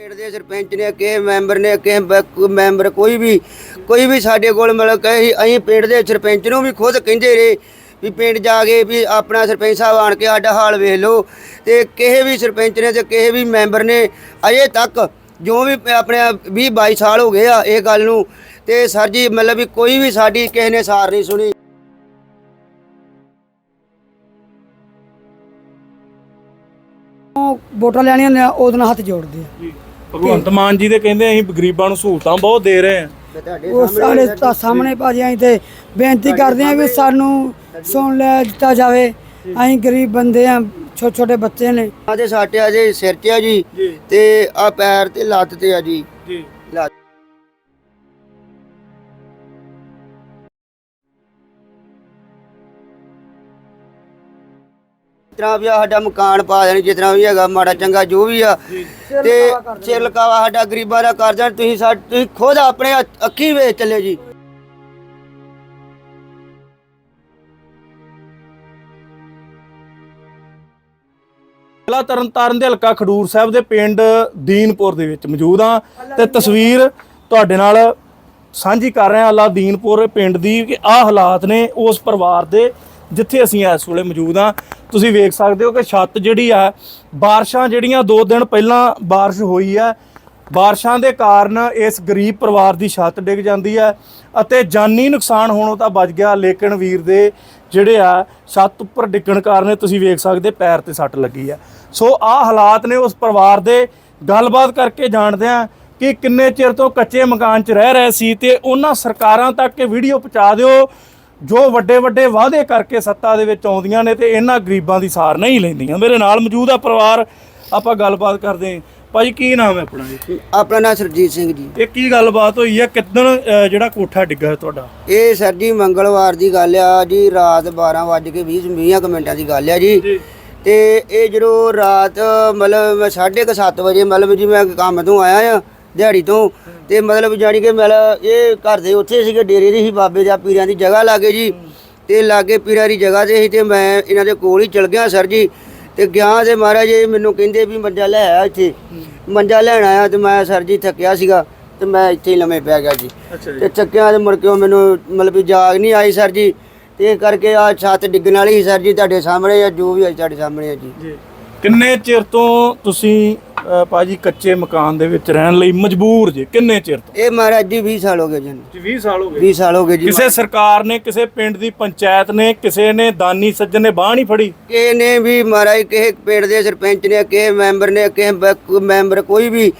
ਪਿੰਡ ਦੇ ਸਰਪੰਚ ਨੇ ਕਿਸੇ ਮੈਂਬਰ ਨੇ ਕਿਸੇ ਬ- ਮੈਂਬਰ ਕੋਈ ਵੀ ਕੋਈ ਵੀ ਸਾਡੇ ਕੋਲ ਮਤਲਬ ਕਹੇ ਅਸੀਂ ਪਿੰਡ ਦੇ ਸਰਪੰਚ ਨੂੰ ਵੀ ਖੁਦ ਕਹਿੰਦੇ ਰਹੇ ਵੀ ਪਿੰਡ ਜਾ ਕੇ ਵੀ ਆਪਣਾ ਸਰਪੰਚ ਸਾਹਿਬ ਆਣ ਕੇ ਸਾਡਾ ਹਾਲ ਵੇਖ ਲਓ ਤੇ ਕਿਸੇ ਵੀ ਸਰਪੰਚ ਨੇ ਤੇ ਕਿਸੇ ਵੀ ਮੈਂਬਰ ਨੇ ਅਜੇ ਤੱਕ ਜੋ ਵੀ ਆਪਣੇ 20 22 ਸਾਲ ਹੋ ਗਏ ਆ ਇਹ ਗੱਲ ਨੂੰ ਤੇ ਸਰ ਜੀ ਮਤਲਬ ਵੀ ਕੋਈ ਵੀ ਸਾਡੀ ਕਿਸੇ ਨੇ ਸਾਰ ਨਹੀਂ ਸੁਣੀ। ਉਹ ਵੋਟਾਂ ਲੈਣੀਆਂ ਨੇ ਉਹਦੇ ਨਾਲ ਹੱਥ ਜੋੜਦੇ ਆ। ਜੀ। ਭਗਵੰਤ ਮਾਨ ਜੀ ਦੇ ਕਹਿੰਦੇ ਅਸੀਂ ਗਰੀਬਾਂ ਨੂੰ ਸਹੂਲਤਾਂ ਬਹੁਤ ਦੇ ਰਹੇ ਹਾਂ। ਤੇ ਤੁਹਾਡੇ ਉਹ ਸਾਡੇ ਤਾਂ ਸਾਹਮਣੇ ਭਾਜੀ ਅਸੀਂ ਤੇ ਬੇਨਤੀ ਕਰਦੇ ਆ ਵੀ ਸਾਨੂੰ ਸੁਣ ਲਿਆ ਦਿੱਤਾ ਜਾਵੇ। ਅਸੀਂ ਗਰੀਬ ਬੰਦੇ ਆ ਛੋਟੇ ਛੋਟੇ ਬੱਚੇ ਨੇ। ਆ ਦੇ ਸਾਟੇ ਆ ਜੇ ਸਿਰ 'ਚ ਆ ਜੀ। ਜੀ। ਤੇ ਆ ਪੈਰ ਤੇ ਲੱਤ ਤੇ ਆ ਜੀ। ਜੀ। ਜਿਤਨਾ ਵੀ ਆ ਸਾਡਾ ਮਕਾਨ ਪਾ ਦੇਣ ਜਿਤਨਾ ਵੀ ਹੈਗਾ ਮਾੜਾ ਚੰਗਾ ਜੋ ਵੀ ਆ। ਤੇ ਸਿਰ ਲਕਾਵਾ ਸਾਡਾ ਗਰੀਬਾਂ ਦਾ ਕਰ ਜਾਣ ਤੁਸੀਂ ਸਾ ਤੁਸੀਂ ਖੁਦ ਆਪਣੇ ਅੱਖ- ਅੱਖੀਂ ਵੇਖ ਚੱਲੇ ਜੀ। ਜ਼ਿਲ੍ਹਾ ਤਰਨਤਾਰਨ ਦੇ ਹਲਕਾ ਖਡੂਰ ਸਾਹਿਬ ਦੇ ਪਿੰਡ ਦੀਨਪੁਰ ਦੇ ਵਿੱਚ ਮੌਜੂਦ ਆ ਤੇ ਤਸਵੀਰ ਤੁਹਾਡੇ ਨਾਲ ਸਾਂਝੀ ਕਰ ਰਹੇ ਹਾਂ ਅੱਲਾ ਦੀਨਪੁਰ ਪਿੰਡ ਦੀ ਕਿ ਆਹ ਹਾਲਾਤ ਨੇ ਉਸ ਪਰਿਵਾਰ ਦੇ। ਜਿੱਥੇ ਅਸੀਂ ਇਸ ਵੇਲੇ ਮੌਜੂਦ ਆ ਤੁਸੀਂ ਵੇਖ ਸਕਦੇ ਹੋ ਕਿ ਛੱਤ ਜਿਹੜੀ ਆ, ਬਾਰਿਸ਼ਾਂ ਜਿਹੜੀਆਂ 2 ਦਿਨ ਪਹਿਲਾਂ ਬਾਰਿਸ਼ ਹੋਈ ਆ। ਬਾਰਿਸ਼ਾਂ ਦੇ ਕਾਰਨ ਇਸ ਗਰੀਬ ਪਰਿਵਾਰ ਦੀ ਛੱਤ ਡਿੱਗ ਜਾਂਦੀ ਹੈ ਅਤੇ ਜਾਨੀ ਨੁਕਸਾਨ ਹੋਣੋਂ ਤਾਂ ਬਚ ਗਿਆ, ਲੇਕਿਨ ਵੀਰ ਦੇ ਜਿਹੜੇ ਆ, ਛੱਤ ਉੱਪਰ ਡਿੱਗਣ ਕਾਰਨ ਤੁਸੀਂ ਵੇਖ ਸਕਦੇ ਪੈਰ ਤੇ ਸੱਟ ਲੱਗੀ ਹੈ ਸੋ ਆਹ ਹਾਲਾਤ ਨੇ ਉਸ ਪਰਿਵਾਰ ਦੇ। ਗੱਲਬਾਤ ਕਰਕੇ ਜਾਣਦੇ ਆ ਕਿ ਕਿੰਨੇ ਚਿਰ ਤੋਂ ਕੱਚੇ ਮਕਾਨ 'ਚ ਰਹਿ ਰਹੇ ਸੀ ਤੇ ਉਹਨਾਂ ਸਰਕਾਰਾਂ ਤੱਕ ਇਹ ਵੀਡੀਓ ਪਹੁੰਚਾ ਦਿਓ। ਜੋ ਵੱਡੇ ਵੱਡੇ ਵਾਅਦੇ ਕਰਕੇ ਸੱਤਾ ਦੇ ਵਿੱਚ ਆਉਂਦੀਆਂ ਨੇ ਤੇ ਇਹਨਾਂ ਗਰੀਬਾਂ ਦੀ ਸਾਰ ਨਹੀਂ ਲੈਂਦੀਆਂ। ਮੇਰੇ ਨਾਲ ਮੌਜੂਦ ਆ ਪਰਿਵਾਰ ਆਪਾਂ ਗੱਲਬਾਤ ਕਰਦੇ ਹਾਂ। ਭਾਜੀ ਕੀ ਨਾਮ ਹੈ ਆਪਣਾ? ਜੀ ਆਪਣਾ ਨਾਮ ਸਰਜੀਤ ਸਿੰਘ ਜੀ। ਇਹ ਕੀ ਗੱਲਬਾਤ ਹੋਈ ਹੈ? ਕਿਦਣ ਅ, ਜਿਹੜਾ ਕੋਠਾ ਡਿੱਗਾ ਤੁਹਾਡਾ? ਇਹ ਸਰ ਜੀ ਮੰਗਲਵਾਰ ਦੀ ਗੱਲ ਆ ਜੀ ਰਾਤ 12 ਵੱਜ ਕੇ 20 20 ਕੁ ਮਿੰਟਾਂ ਦੀ ਗੱਲ ਆ ਜੀ। ਤੇ ਇਹ ਜਦੋਂ ਰਾਤ ਮਤਲਬ ਮੈਂ 7:30 ਵਜੇ ਮਤਲਬ ਜੀ ਮੈਂ ਕੰਮ ਤੋਂ ਆਇਆ ਆ ਦਿਹਾੜੀ ਤੋਂ ਤੇ ਮਤਲਬ ਜਾਣੀ ਕਿ ਮਤਲਬ ਇਹ ਘਰ ਦੇ ਉੱਥੇ ਸੀਗੇ ਡੇਰੇ ਦੀ ਸੀ ਬਾਬੇ ਜਾਂ ਪੀਰਾਂ ਦੀ ਜਗ੍ਹਾ ਲਾਗੇ ਜੀ। ਤੇ ਲਾਗੇ ਪੀਰਾਂ ਦੀ ਜਗ੍ਹਾ ਤੇ ਸੀ ਤੇ ਮੈਂ ਇਹਨਾਂ ਦੇ ਕੋਲ ਹੀ ਚਲ ਗਿਆ ਸਰ ਜੀ। ਤੇ ਗਿਆ ਤੇ ਮਹਾਰਾਜ ਜੀ ਮੈਨੂੰ ਕਹਿੰਦੇ ਵੀ ਮੰਜਾ ਲੈ ਆ ਇੱਥੇ। ਮੰਜਾ ਲੈਣ ਆਇਆ ਤੇ ਮੈਂ ਸਰ ਜੀ ਥੱਕਿਆ ਸੀਗਾ ਤੇ ਮੈਂ ਇੱਥੇ ਹੀ ਲੰਮੇ ਪੈ ਗਿਆ ਜੀ। ਤੇ ਚੱਕਿਆਂ ਦੇ ਮੁੜ ਕੇ ਮੈਨੂੰ ਮਤਲਬ ਵੀ ਜਾਗ ਨਹੀਂ ਆਈ ਸਰ ਜੀ। ਤੇ ਇਹ ਕਰਕੇ ਆ ਛੱਤ ਡਿੱਗਣ ਵਾਲੀ ਸੀ ਸਰ ਜੀ ਤੁਹਾਡੇ ਸਾਹਮਣੇ ਆ ਜੋ ਵੀ ਹੈ ਤੁਹਾਡੇ ਸਾਹਮਣੇ ਜੀ। ਜੀ। ਕਿੰਨੇ ਚਿਰ ਤੋਂ ਤੁਸੀਂ ਅ, ਭਾਜੀ ਕੱਚੇ ਮਕਾਨ ਦੇ ਵਿੱਚ ਰਹਿਣ ਲਈ ਮਜਬੂਰ ਜੇ ਕਿੰਨੇ ਚਿਰ ਤੋਂ? ਇਹ ਮਹਾਰਾਜ ਜੀ 20 ਸਾਲ ਹੋ ਗਏ ਜੀ। ਜੀ 20 ਸਾਲ ਹੋ 20 ਸਾਲ ਹੋ ਗਏ ਜੀ। ਕਿਸੇ ਸਰਕਾਰ ਨੇ ਕਿਸੇ ਪਿੰਡ ਦੀ ਪੰਚਾਇਤ ਨੇ ਕਿਸੇ ਨੇ ਦਾਨੀ ਸੱਜਣ ਨੇ ਬਾਹ ਨਹੀਂ ਫੜੀ? ਕਿਸੇ ਨੇ ਵੀ ਮਹਾਰਾਜ ਕਿਸੇ ਪਿੰਡ ਦੇ ਸਰਪੰਚ ਨੇ ਕਿਸੇ ਮੈਂਬਰ ਨੇ ਕਿਸੇ ਬ- ਮੈਂਬਰ ਕੋਈ ਵੀ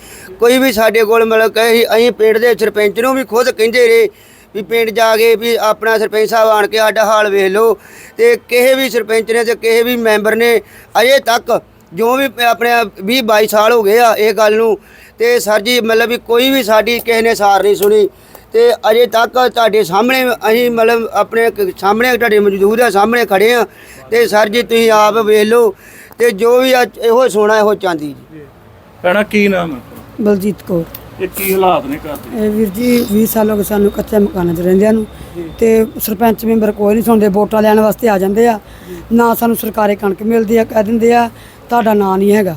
ਕੋਈ ਵੀ ਸਾਡੇ ਕੋਲ ਮਤਲਬ ਕਹੇ ਅਸੀਂ ਪਿੰਡ ਦੇ ਸਰਪੰਚ ਨੂੰ ਵੀ ਖੁਦ ਕਹਿੰਦੇ ਰਹੇ ਵੀ ਪਿੰਡ ਜਾ ਕੇ ਵੀ ਆਪਣਾ ਸਰਪੰਚ ਸਾਹਿਬ ਆਣ ਕੇ ਸਾਡਾ ਹਾਲ ਵੇਖ ਲਓ ਤੇ ਕਿਸੇ ਵੀ ਸਰਪੰਚ ਨੇ ਤੇ ਕਿਸੇ ਵੀ ਮੈਂਬਰ ਨੇ ਅਜੇ ਤੱਕ ਜੋ ਵੀ ਆਪਣੇ 20 22 ਸਾਲ ਹੋ ਗਏ ਆ ਇਹ ਗੱਲ ਨੂੰ ਤੇ ਸਰ ਜੀ ਮਤਲਬ ਵੀ ਕੋਈ ਵੀ ਸਾਡੀ ਕਿਸੇ ਨੇ ਸਾਰ ਨਹੀਂ ਸੁਣੀ ਤੇ ਅਜੇ ਤੱਕ ਤੁਹਾਡੇ ਸਾਹਮਣੇ ਅਸੀਂ ਮਤਲਬ ਆਪਣੇ ਸਾਹਮਣੇ ਤੁਹਾਡੇ ਮੌਜੂਦ ਆ ਸਾਹਮਣੇ ਖੜੇ ਆ ਤੇ ਸਰ ਜੀ ਤੁਸੀਂ ਆਪ ਵੇਖ ਲਓ ਤੇ ਜੋ ਵੀ ਇਹੋ ਸੋਨਾ ਇਹੋ ਚਾਂਦੀ ਜੀ। ਭੈਣਾ ਕੀ ਨਾਮ ਹੈ ਬਲਜੀਤ ਕੌਰ। ਇਹ ਕੀ ਹਾਲਾਤ ਨੇ ਘਰ ਦੇ? ਇਹ ਵੀਰ ਜੀ 20 ਸਾਲ ਹੋ ਗਏ ਸਾਨੂੰ ਕੱਚੇ ਮਕਾਨਾਂ 'ਚ ਰਹਿੰਦਿਆਂ ਨੂੰ ਤੇ ਸਰਪੰਚ ਮੈਂਬਰ ਕੋਈ ਨਹੀਂ ਸੁਣਦੇ ਵੋਟਾਂ ਲੈਣ ਵਾਸਤੇ ਆ ਜਾਂਦੇ ਆ। ਨਾ ਸਾਨੂੰ ਸਰਕਾਰੀ ਕਣਕ ਮਿਲਦੀ ਆ ਕਹਿ ਦਿੰਦੇ ਆ ਤੁਹਾਡਾ ਨਾਂ ਨਹੀਂ ਹੈਗਾ।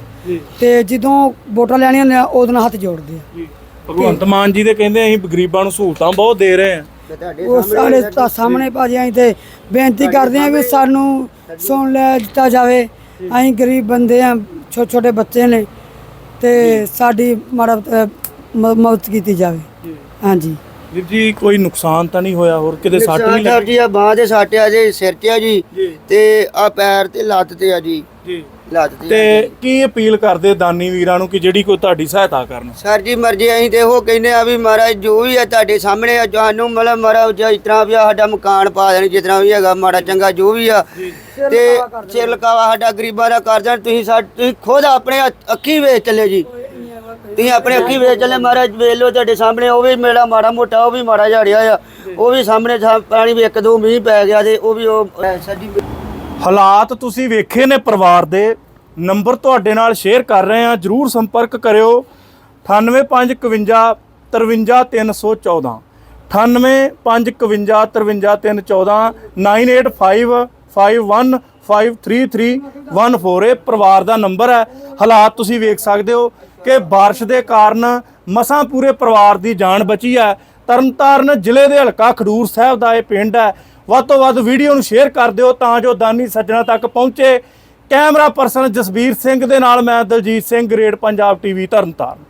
ਤੇ ਜਦੋਂ ਵੋਟਾਂ ਲੈਣੀਆਂ ਨੇ ਉਹਦੇ ਨਾਲ ਹੱਥ ਜੋੜਦੇ ਆ। ਜੀ। ਭਗਵੰਤ ਮਾਨ ਜੀ ਦੇ ਕਹਿੰਦੇ ਅਸੀਂ ਗਰੀਬਾਂ ਨੂੰ ਸਹੂਲਤਾਂ ਬਹੁਤ ਦੇ ਰਹੇ ਤੁਹਾਡੇ ਉਹ ਸਾਡੇ ਤਾਂ ਸਾਹਮਣੇ ਭਾਜੀ ਅਸੀਂ ਤੇ ਬੇਨਤੀ ਕਰਦੇ ਆ ਵੀ ਸਾਨੂੰ ਸੁਣ ਲਿਆ ਦਿੱਤਾ ਜਾਵੇ। ਅਸੀਂ ਗਰੀਬ ਬੰਦੇ ਆ ਛੋਟੇ ਛੋਟੇ ਬੱਚੇ ਨੇ। ਤੇ ਸਾਡੀ ਮਾੜਾ ਮਦਦ ਕੀਤੀ ਜਾਵੇ। ਹਾਂਜੀ। ਵੀਰ ਜੀ ਕੋਈ ਨੁਕਸਾਨ ਤਾਂ ਨਹੀਂ ਹੋਇਆ? ਹੋਰ ਕਿਤੇ ਸੱਟ ਨਹੀਂ ਸਰ ਜੀ ਆ ਬਾਹ ਦੇ ਸੱਟ ਆ ਜੀ ਸਿਰ ਤੇ ਆ ਜੀ। ਤੇ ਆ ਪੈਰ ਤੇ ਲੱਤ ਤੇ ਆ ਜੀ। ਜੀ। ਤੇ ਕੀ ਅਪੀਲ ਕਰਦੇ ਦਾਨੀ ਵੀਰਾਂ ਨੂੰ ਕਿ ਜਿਹੜੀ ਕੋਈ ਤੁਹਾਡੀ ਸਹਾਇਤਾ ਕਰਨ? ਸਰ ਜੀ ਮਰਜ਼ੀ ਅਸੀਂ ਤੇ ਉਹ ਕਹਿੰਦੇ ਆ ਵੀ ਮਹਾਰਾਜ ਜੋ ਵੀ ਆ ਤੁਹਾਡੇ ਸਾਹਮਣੇ ਆ ਸਾਨੂੰ ਮਤਲਬ ਮਹਾਰਾਜ ਜਿਸ ਤਰ੍ਹਾਂ ਵੀ ਆ ਸਾਡਾ ਮਕਾਨ ਪਾ ਦੇਣ ਜਿਸ ਤਰ੍ਹਾਂ ਵੀ ਹੈਗਾ ਮਾੜਾ ਚੰਗਾ ਜੋ ਵੀ ਆ। ਤੇ ਸਿਰ ਲਕਾਵਾ ਸਾਡਾ ਗਰੀਬਾਂ ਦਾ ਕਰ ਜਾਣ ਤੁਸੀਂ ਸਾ ਤੁਸੀਂ ਖੁਦ ਆਪਣੇ ਅੱਖ- ਵੇਖ ਚੱਲੇ ਜੀ। ਤੁਸੀਂ ਆਪਣੇ ਅੱਖੀਂ ਵੇਖ ਚੱਲੇ ਮਹਾਰਾਜ ਵੇਖ ਲਓ ਤੁਹਾਡੇ ਸਾਹਮਣੇ ਉਹ ਵੀ ਮੇਰਾ ਮਾੜਾ ਮੋਟਾ ਉਹ ਵੀ ਮਾੜਾ ਝਾੜਿਆ ਆ। ਉਹ ਵੀ ਸਾਹਮਣੇ ਪਾਣੀ ਵੀ ਇੱਕ ਦੋ ਮੀਂਹ ਪੈ ਗਿਆ ਤੇ ਉਹ ਵੀ ਉਹ ਸਰ ਜੀ ਹਾਲਾਤ ਤੁਸੀਂ ਵੇਖੇ ਨੇ ਪਰਿਵਾਰ ਦੇ ਨੰਬਰ ਤੁਹਾਡੇ ਨਾਲ ਸ਼ੇਅਰ ਕਰ ਰਹੇ ਹਾਂ ਜਰੂਰ ਸੰਪਰਕ ਕਰਿਓ 9855553314 9855553314 ਇਹ ਪਰਿਵਾਰ ਦਾ ਨੰਬਰ ਹੈ ਹਾਲਾਤ ਤੁਸੀਂ ਵੇਖ ਸਕਦੇ ਹੋ ਕਿ بارش ਦੇ ਕਾਰਨ ਮਸਾਂ ਪੂਰੇ ਪਰਿਵਾਰ ਦੀ ਜਾਨ ਬਚੀ ਹੈ ਤਰਨਤਾਰਨ ਜ਼ਿਲ੍ਹੇ ਦੇ ਹਲਕਾ ਖਡੂਰ ਸਾਹਿਬ ਦਾ ਇਹ ਪਿੰਡ ਹੈ ਵੱਧ ਤੋਂ ਵੱਧ ਵੀਡੀਓ ਨੂੰ ਸ਼ੇਅਰ ਕਰ ਦਿਓ ਤਾਂ ਜੋ ਦਾਨੀ ਸੱਜਣਾ ਤੱਕ ਪਹੁੰਚੇ ਕੈਮਰਾ ਪਰਸਨ ਜਸਬੀਰ ਸਿੰਘ ਦੇ ਨਾਲ ਮੈਂ ਦਲਜੀਤ ਸਿੰਘ ਗ੍ਰੇਡ ਪੰਜਾਬ ਟੀਵੀ ਤਰਨਤਾਰਨ।